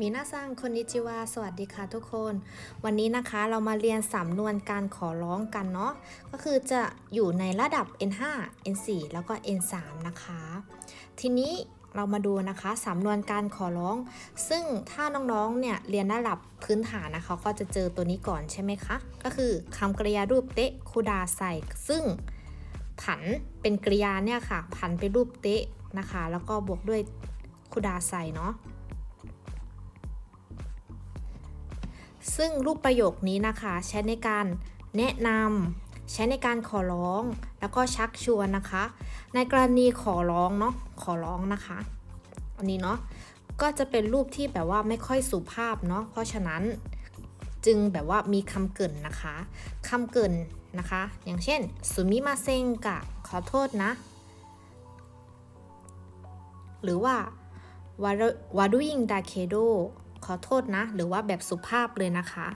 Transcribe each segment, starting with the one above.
มีนาซังคนนิจิวาสวัสดีค่ะทุกคน วันนี้นะคะเรามาเรียนสำนวนการขอร้องกันเนาะก็คือจะอยู่ในระดับ N5 N4 แล้วก็ N3 นะคะ ทีนี้เรามาดูนะคะสำนวนการขอร้อง ซึ่งถ้าน้องๆเนี่ยเรียนระดับพื้นฐานนะคะ ก็จะเจอตัวนี้ก่อนใช่ไหมคะ ก็คือคำกริยารูปเตะคูดาใส่ซึ่งผันเป็นกริยาเนี่ยค่ะ ผันไปรูปเตะนะคะ แล้วก็บวกด้วยคูดาใส่เนาะ ซึ่งรูปประโยคนี้นะคะ ใช้ในการแนะนำใช้ในการขอร้อง แล้วก็ชักชวนนะคะ ในกรณีขอร้องเนาะขอร้องนะคะ อันนี้เนาะก็จะเป็นรูปที่แบบว่าไม่ค่อยสุภาพเนาะเพราะฉะนั้นจึงแบบว่ามีคำเกินนะคะคำเกินนะคะ อย่างเช่นสุมิมาเซงกะขอโทษนะ หรือว่าวาดุยิงดาเคโด ขอโทษนะ หรือว่าแบบสุภาพเลยนะคะ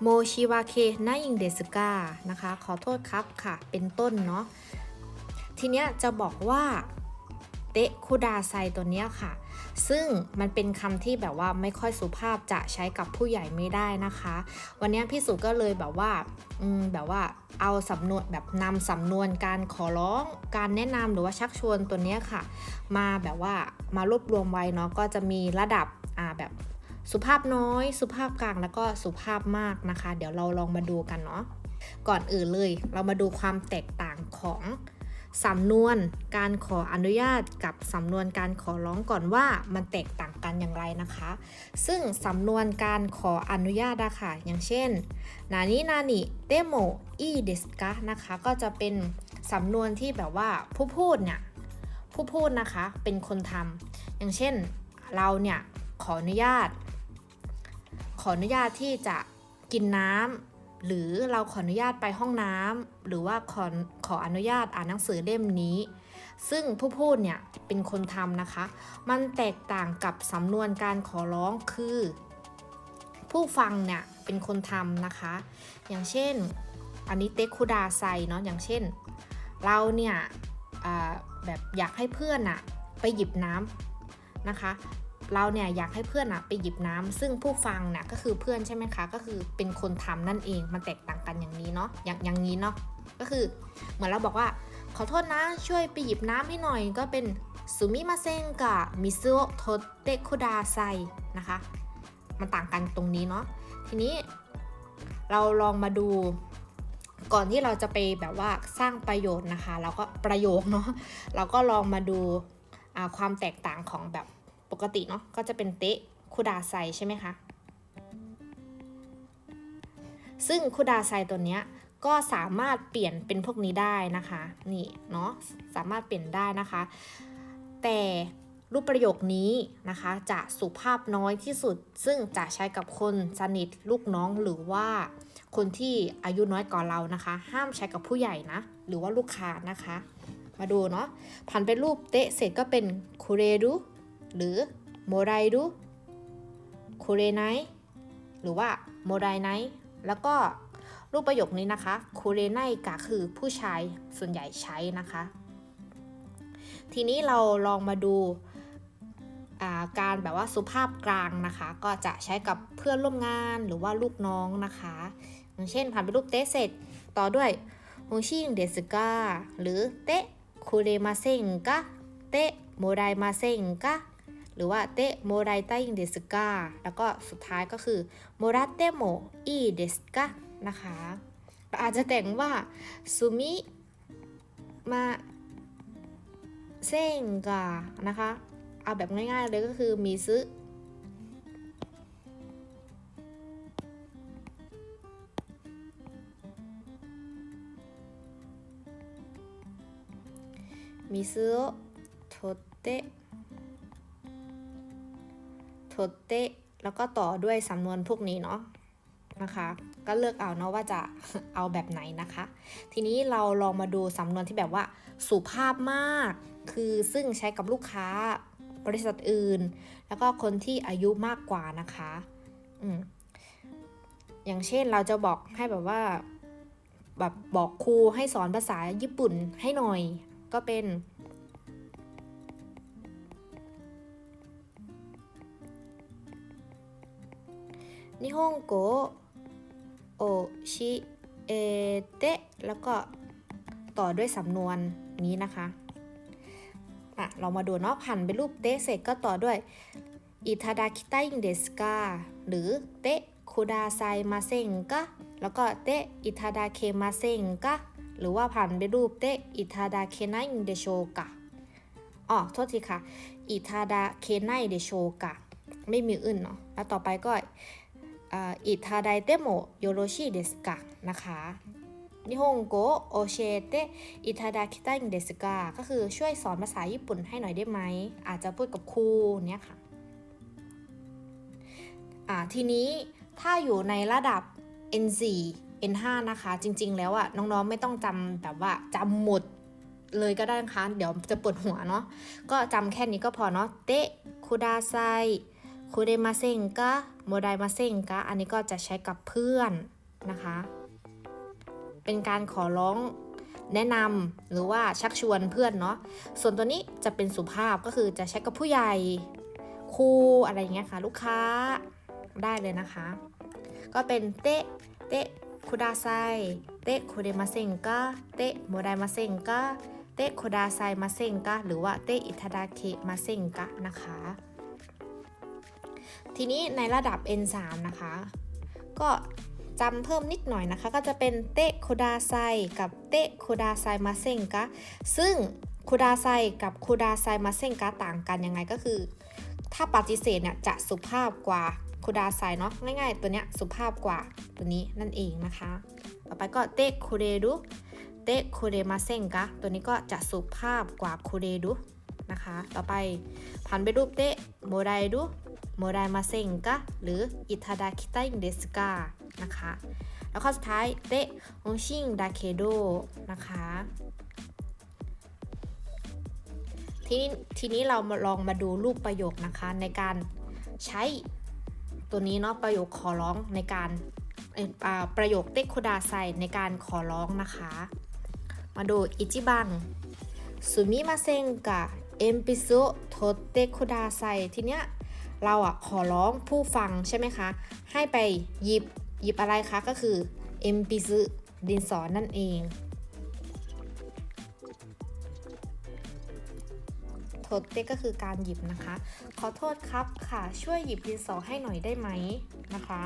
โมชิวาเคนายิงเดสกานะคะ ขอโทษครับค่ะ เป็นต้นเนาะ ทีเนี้ยจะบอกว่า เตะคุดาไซตัวเนี้ยค่ะ ซึ่งมันเป็นคำที่แบบว่าไม่ค่อยสุภาพจะใช้กับผู้ใหญ่ไม่ได้นะคะ วันนี้พี่สุก็เลยแบบว่าอืมแบบว่าเอาสำนวนแบบนำสำนวนการขอร้องการแนะนำหรือว่าชักชวนตัวเนี้ยค่ะ มาแบบว่ามารวบรวมไว้เนาะก็จะมีระดับอ่าแบบสุภาพน้อย สุภาพกลางแล้วก็สุภาพมากนะคะ เดี๋ยวเราลองมาดูกันเนาะก่อนอื่นเลย เรามาดูความแตกต่างของ สำนวนการขออนุญาตกับสำนวนการขอร้องก่อนว่ามันแตกต่างกันอย่างไรนะคะ ซึ่งสำนวนการขออนุญาตอะค่ะ อย่างเช่นนานินานิเตโมอีเดสกะนะคะ ก็จะเป็นสำนวนที่แบบว่าผู้พูดเนี่ยผู้พูดนะคะเป็นคนทำอย่างเช่นเราเนี่ยขออนุญาต ขออนุญาตที่จะกินน้ำ หรือเราขออนุญาตไปห้องน้ำหรือว่าขอขออนุญาตอ่านหนังสือเล่มนี้ ซึ่งผู้พูดเนี่ยเป็นคนทำนะคะ มันแตกต่างกับสำนวนการขอร้องคือ ผู้ฟังเนี่ยเป็นคนทำนะคะ อย่างเช่นอันนี้เตกคุดาไซเนาะอย่างเช่น เราเนี่ยแบบอยากให้เพื่อนอะไปหยิบน้ำนะคะ เราเนี่ยอยากให้เพื่อนอะไปหยิบน้ำซึ่งผู้ฟังเนี่ยก็คือเพื่อนใช่ไหมคะ ก็คือเป็นคนทำนั่นเองมันแตกต่างกันอย่างนี้เนาะอย่างอย่างนี้เนาะก็คือเหมือนเราบอกว่า ขอโทษนะช่วยไปหยิบน้ำให้หน่อย ก็เป็นซูมิมาเซงกะมิซุโทเตคุดาไซนะคะ มันต่างกันตรงนี้เนาะทีนี้เราลองมาดูก่อนที่เราจะไปแบบว่าสร้างประโยชน์นะคะแล้วก็ประโยคเนาะเราก็ลองมาดูความแตกต่างของแบบ ปกติเนาะก็จะเป็นเตะคุดาไซใช่ไหมคะ ซึ่งคุดาไซตัวเนี้ยก็สามารถเปลี่ยนเป็นพวกนี้ได้นะคะนี่เนาะสามารถเปลี่ยนได้นะคะ แต่รูปประโยคนี้นะคะจะสุภาพน้อยที่สุด ซึ่งจะใช้กับคนสนิทลูกน้องหรือว่าคนที่อายุน้อยกว่าเรานะคะ ห้ามใช้กับผู้ใหญ่นะ หรือว่าลูกค้านะคะ มาดูเนาะผ่านเป็นรูปเตะเสร็จก็เป็นคูเรรุ หรือโมไรรุคูเรไนหรือว่าโมไรไนแล้วก็รูปประโยคนี้นะคะคูเรไนก็คือผู้ชายส่วนใหญ่ใช้นะคะ ทีนี้เราลองมาดูการแบบว่าสุภาพกลางนะคะ ก็จะใช้กับเพื่อนร่วมงานหรือว่าลูกน้องนะคะอย่างเช่นผ่านเป็นรูปเตะเสร็จต่อด้วยฮงชิงเดสกาหรือเตะคูเรมาเซงกะเตะโมไรมาเซงกะ หรือว่าเตะโมไรไตอิงเดสกาแล้วก็สุดท้ายก็คือโมราเตโมอีเดสกานะคะอาจจะแต่งว่าซูมิมาเซงกานะคะ เอาแบบง่ายๆเลยก็คือมีซึมิซึโทเต โทเตแล้วก็ต่อด้วยสำนวนพวกนี้เนาะนะคะ ก็เลือกเอาเนาะว่าจะเอาแบบไหนนะคะ ทีนี้เราลองมาดูสำนวนที่แบบว่า สุภาพมาก คือซึ่งใช้กับลูกค้าบริษัทอื่น แล้วก็คนที่อายุมากกว่านะคะอืมอย่างเช่นเราจะบอกให้แบบว่าแบบบอกครูให้สอนภาษาญี่ปุ่นให้หน่อย ก็เป็น นิฮงโกโอชิเอเตะแล้วก็ต่อด้วยสำนวนนี้นะคะอะเรามาดูเนาะผันเป็นรูปเตะเสร็จก็ต่อด้วยอิทาดาคิไตอิงเดสกาหรือเตะคุดาไซมาเซงกะแล้วก็เตะอิทาดาเคมาเซงกะหรือว่าผันเป็นรูปเตะอิทาดาเคไนอิงเดโชกะอ๋อโทษทีค่ะอิทาดาเคไนเดโชกะไม่มีอื่นเนาะแล้วต่อไปก็ อิทาไดเตโมโยโรชิเดสกะนะคะนิฮงโกโอเชเตอิทาดาคิตาอิเดสกะก็คือช่วยสอนภาษาญี่ปุ่นให้หน่อยได้ไหม อาจจะพูดกับครูเนี่ยค่ะอ่าทีนี้ถ้าอยู่ในระดับ N4 N5 นะคะ จริง ๆ แล้วอะน้องๆไม่ต้องจำแบบว่าจำหมดเลยก็ได้นะคะ เดี๋ยวจะปวดหัวเนาะก็จำแค่นี้ก็พอเนาะเตะคุดาไซ คูเดมาเซงกะโมไดมาเซงกะอันนี้ก็จะใช้กับเพื่อนนะคะ เป็นการขอร้องแนะนำหรือว่าชักชวนเพื่อนเนาะส่วนตัวนี้จะเป็นสุภาพก็คือจะใช้กับผู้ใหญ่ครูอะไรอย่างเงี้ยค่ะ ลูกค้าได้เลยนะคะ ก็เป็นเตะเตะคุดาไซเตะคูเดมาเซงกะเตะโมไดมาเซงกะเตะคุดาไซมาเซงกะหรือว่าเตะอิทาดาเคมาเซงกะนะคะ ทีนี้ในระดับ N3 นะคะ ก็จำเพิ่มนิดหน่อยนะคะ ก็จะเป็นเตะโคดาไซกับเตะโคดาไซมาเซงกะซึ่งโคดาไซกับโคดาไซมาเซงกะต่างกันยังไงก็คือ ถ้าปฏิเสธเนี่ยจะสุภาพกว่าโคดาไซเนาะง่ายๆ ตัวเนี้ยสุภาพกว่าตัวนี้นั่นเองนะคะ ต่อไปก็เตะโคเรดุเตะโคเรมาเซงกะตัวนี้ก็จะสุภาพกว่าโคเรดุนะคะ ต่อไปผันไปรูปเตะโมไดดุ โมไดมาเซงกะหรืออิทาดาคิไตอิงเดสกานะคะ แล้วข้อสุดท้ายเตะฮงชิงดาเคโดนะคะทีนี้ทีนี้เรามาลองมาดูรูปประโยคนะคะในการใช้ตัวนี้เนาะประโยคขอร้องในการประโยคเตะคุดาไซในการขอร้องนะคะ มาดูอิจิบังสุมิมาเซงกะเอ็มปิโซโทเตะคุดาไซทีเนี้ย เราอะขอร้องผู้ฟังใช่ไหมคะ ให้ไปหยิบหยิบอะไรคะก็คือเอ็มปิซึดินสอนนั่นเองโทษเตก็คือการหยิบนะคะ ขอโทษครับค่ะ ช่วยหยิบดินสอให้หน่อยได้ไหมนะคะ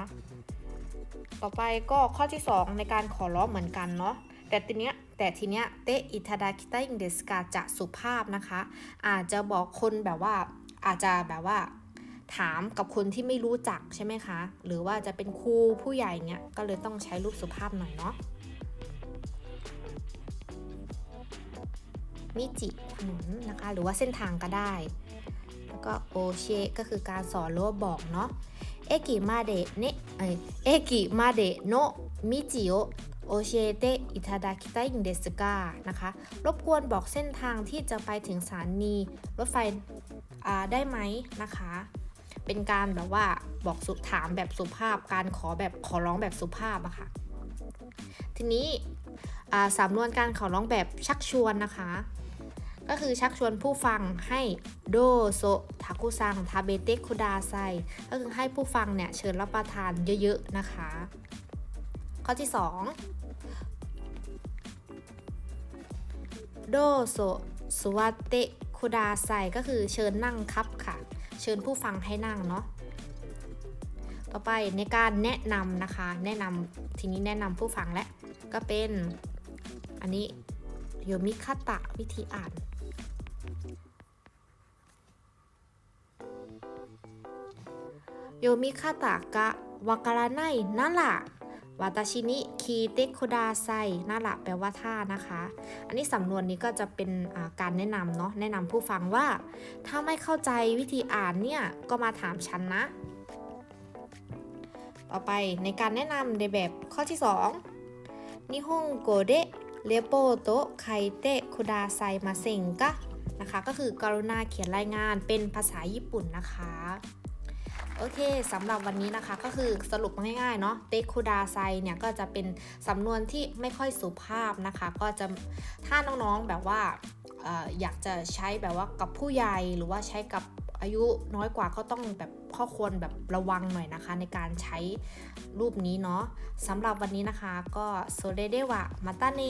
ต่อไปก็ข้อที่ 2 ในการขอร้องเหมือนกันเนาะแต่ทีเนี้ยแต่ทีเนี้ยเตอิทาดาคิไตอิงเดสกาจะสุภาพนะคะ อาจจะบอกคนแบบว่าอาจจะแบบว่า ถามกับคนที่ไม่รู้จักใช่ไหมคะ หรือว่าจะเป็นครูผู้ใหญ่เงี้ยก็เลยต้องใช้รูปสุภาพหน่อยเนาะมิจิถนนนะคะ หรือว่าเส้นทางก็ได้ แล้วก็โอเชก็คือการสอนหรือว่าบอกเนาะเอกิมาเดเนะเอยเอกิมาเดโนะมิจิโอโอเชเตอิทาดาคิไตอิงเดสกานะคะ รบกวนบอกเส้นทางที่จะไปถึงสถานีรถไฟได้ไหมนะคะ เป็นการแบบว่าบอกสุถามแบบสุภาพ การขอแบบขอร้องแบบสุภาพอะค่ะ ทีนี้สำนวนการขอร้องแบบชักชวนนะคะ ก็คือชักชวนผู้ฟังให้โดโซทาคุซังทาเบเตคุดาไซก็คือให้ผู้ฟังเนี่ยเชิญรับประทานเยอะๆนะคะ ข้อที่ 2 โดโซสวัตเตคุดาไซก็คือเชิญนั่งครับ ชิญผู้ฟังให้นั่งเนาะต่อไปในการแนะนำนะคะ แนะนำทีนี้แนะนำผู้ฟังและก็เป็นอันนี้โยมิคาตะวิธีอ่าน โยมิคาตะกะวาการาไนนั่นละ วาตาชินิคีเตคุดาไซนั่นละแปลว่าท่านะคะ อันนี้สำนวนนี้ก็จะเป็นการแนะนำเนาะแนะนำผู้ฟังว่า ถ้าไม่เข้าใจวิธีอ่านเนี่ย ก็มาถามฉันนะ ต่อไปในการแนะนำในแบบข้อที่ 2 นิฮงโกเดเรโปโตไคเตคุดาไซมาเซงกะนะคะ ก็คือกรุณาเขียนรายงานเป็นภาษาญี่ปุ่นนะคะ โอเคสำหรับวันนี้นะคะก็คือสรุปง่ายๆเนาะเตคุดาไซเนี่ยก็จะเป็นสำนวนที่ไม่ค่อยสุภาพนะคะ ก็จะถ้าน้องๆแบบว่าอออยากจะใช้แบบว่ากับผู้ใหญ่หรือว่าใช้กับอายุน้อยกว่าก็ต้องแบบข้อควรแบบระวังหน่อยนะคะ ในการใช้รูปนี้เนาะสำหรับวันนี้นะคะก็โซเดเดวะมาตาเน